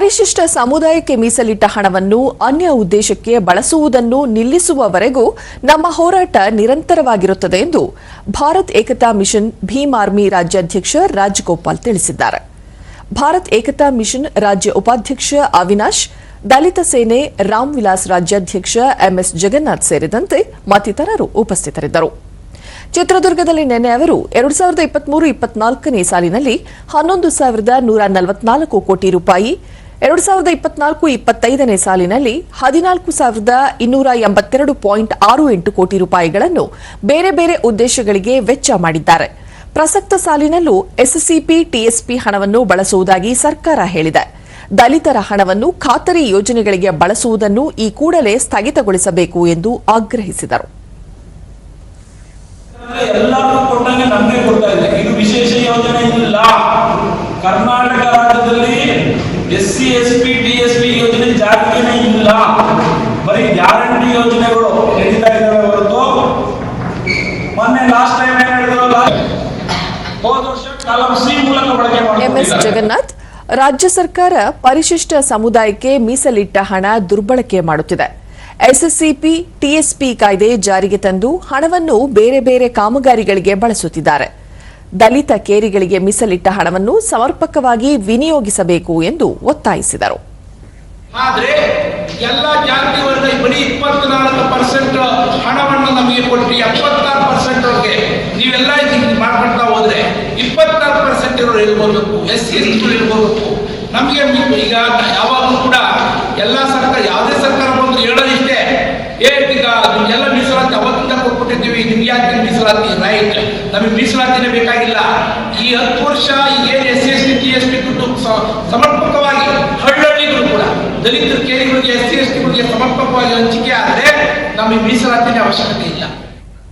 ಪರಿಶಿಷ್ಟ ಸಮುದಾಯಕ್ಕೆ ಮೀಸಲಿಟ್ಟ ಹಣವನ್ನು ಅನ್ಯ ಉದ್ದೇಶಕ್ಕೆ ಬಳಸುವುದನ್ನು ನಿಲ್ಲಿಸುವವರೆಗೂ ನಮ್ಮ ಹೋರಾಟ ನಿರಂತರವಾಗಿರುತ್ತದೆ ಎಂದು ಭಾರತ್ ಏಕತಾ ಮಿಷನ್ ಭೀಮ್ ಆರ್ಮಿ ರಾಜ್ಯಾಧ್ಯಕ್ಷ ರಾಜಗೋಪಾಲ್ ತಿಳಿಸಿದ್ದಾರೆ. ಭಾರತ್ ಏಕತಾ ಮಿಷನ್ ರಾಜ್ಯ ಉಪಾಧ್ಯಕ್ಷ ಅವಿನಾಶ್, ದಲಿತ ಸೇನೆ ರಾಮ್ ವಿಲಾಸ್ ರಾಜ್ಯಾಧ್ಯಕ್ಷ ಎಂಎಸ್ ಜಗನ್ನಾಥ್ ಸೇರಿದಂತೆ ಮತ್ತಿತರರು ಉಪಸ್ಥಿತರಿದ್ದರು. ಚಿತ್ರದುರ್ಗದಲ್ಲಿ ನಿನ್ನೆ ಅವರು ಎರಡು ಸಾವಿರದ ಇಪ್ಪತ್ಮೂರು ಇಪ್ಪತ್ನಾಲ್ಕನೇ ಸಾಲಿನಲ್ಲಿ ಹನ್ನೊಂದು ಸಾವಿರದ ನೂರ ನಲವತ್ನಾಲ್ಕು ಕೋಟಿ ರೂಪಾಯಿ ಎರಡು ಸಾವಿರದ ಇಪ್ಪತ್ನಾಲ್ಕು ಇಪ್ಪತ್ತೈದನೇ ಸಾಲಿನಲ್ಲಿ ಹದಿನಾಲ್ಕು ಸಾವಿರದ ಇನ್ನೂರ ಎಂಬತ್ತೆರಡು ಪಾಯಿಂಟ್ ಆರು ಎಂಟು ಕೋಟಿ ರೂಪಾಯಿಗಳನ್ನು ಬೇರೆ ಬೇರೆ ಉದ್ದೇಶಗಳಿಗೆ ವೆಚ್ಚ ಮಾಡಿದ್ದಾರೆ. ಪ್ರಸಕ್ತ ಸಾಲಿನಲ್ಲೂ ಎಸ್ಸಿಪಿ ಟಿಎಸ್ಪಿ ಹಣವನ್ನು ಬಳಸುವುದಾಗಿ ಸರ್ಕಾರ ಹೇಳಿದೆ. ದಲಿತರ ಹಣವನ್ನು ಖಾತರಿ ಯೋಜನೆಗಳಿಗೆ ಬಳಸುವುದನ್ನು ಈ ಕೂಡಲೇ ಸ್ಥಗಿತಗೊಳಿಸಬೇಕು ಎಂದು ಆಗ್ರಹಿಸಿದರು. S C S P T S P ಯೋಜನೆ ಜಾರಿಗೆ ಇಲ್ಲ ಬರೀ ಗ್ಯಾರಂಟಿ ಯೋಜನೆಗಳು ನಡೀತಾ ಇದ್ದಾವೆ ಹೊರತು ಮೊನ್ನೆ ಲಾಸ್ಟ್ ಟೈಮ್ ಏನ್ ಹೇಳಿದ್ರಲ್ಲ? ಹೋದ ವರ್ಷ ಕಾಲಂ ಸಿ ಮೂಲಕ ಬಳಕೆ ಜಗನ್ನಾಥ್, ರಾಜ್ಯ ಸರ್ಕಾರ ಪರಿಶಿಷ್ಟ ಸಮುದಾಯಕ್ಕೆ ಮೀಸಲಿಟ್ಟ ಹಣ ದುರ್ಬಳಕೆ ಮಾಡುತ್ತಿದೆ. ಎಸ್ಎಸ್ಸಿಪಿ ಟಿಎಸ್ಪಿ ಕಾಯ್ದೆ ಜಾರಿಗೆ ತಂದು ಹಣವನ್ನು ಬೇರೆ ಬೇರೆ ಕಾಮಗಾರಿಗಳಿಗೆ ಬಳಸುತ್ತಿದ್ದಾರೆ. ದಲಿತ ಕೇರಿಗಳಿಗೆ ಮೀಸಲಿಟ್ಟ ಹಣವನ್ನು ಸಮರ್ಪಕವಾಗಿ ವಿನಿಯೋಗಿಸಬೇಕು ಎಂದು ಒತ್ತಾಯಿಸಿದರು. ಆದರೆ ಎಲ್ಲ ಜಾತಿ ವರ್ಗ ಬರೀ ಇಪ್ಪತ್ನಾಲ್ಕು ಪರ್ಸೆಂಟ್ ಹಣವನ್ನು ನಮಗೆ ಕೊಟ್ಟು ಎಪ್ಪತ್ತಾರು ಪರ್ಸೆಂಟ್ ಅವ್ರಿಗೆ ನೀವೆಲ್ಲ ಮಾಡ್ಕೊಳ್ತಾ ಹೋದ್ರೆ ಇಪ್ಪತ್ತಾರು ಪರ್ಸೆಂಟ್ ಇರೋರು ಇರ್ಬೋದು ಎಸ್ ಸಿ ಇರ್ಬೋದು ನಮಗೆ ಈಗ ಯಾವಾಗಲೂ ಕೂಡ ಎಲ್ಲ ಸರ್ಕಾರ ಯಾವುದೇ ಸರ್ಕಾರ ಬಂದು ಹೇಳೋದಿಷ್ಟೇ, ಏ, ಈಗ ನಿಮ್ಗೆಲ್ಲ ಮೀಸಲಾತಿ ಅವತ್ತಿಂದ ಕೊಟ್ಬಿಟ್ಟಿದ್ದೀವಿ, ನಿಮ್ಗೆ ಯಾಕೆ ಮೀಸಲಾತಿ, ರೈಟ್. ನಮಗೆ ಮೀಸಲಾತಿನೇ ಬೇಕಾಗಿಲ್ಲ. ಈ ಹತ್ತು ವರ್ಷ ಏನು S C S T S T ದುಡ್ಡು ಸಮರ್ಪಕವಾಗಿ ಹಳ್ಳಿಗಳು ಕೂಡ ದಲಿತರ ಕೇರಿಗಳಿಗೆ ಎಸ್ ಸಿ ಎಸ್ ಟಿಗಳಿಗೆ ಸಮರ್ಪಕವಾಗಿ ಹಂಚಿಕೆ ಆದರೆ ನಮಗೆ ಮೀಸಲಾತಿನ ಅವಶ್ಯಕತೆ ಇಲ್ಲ.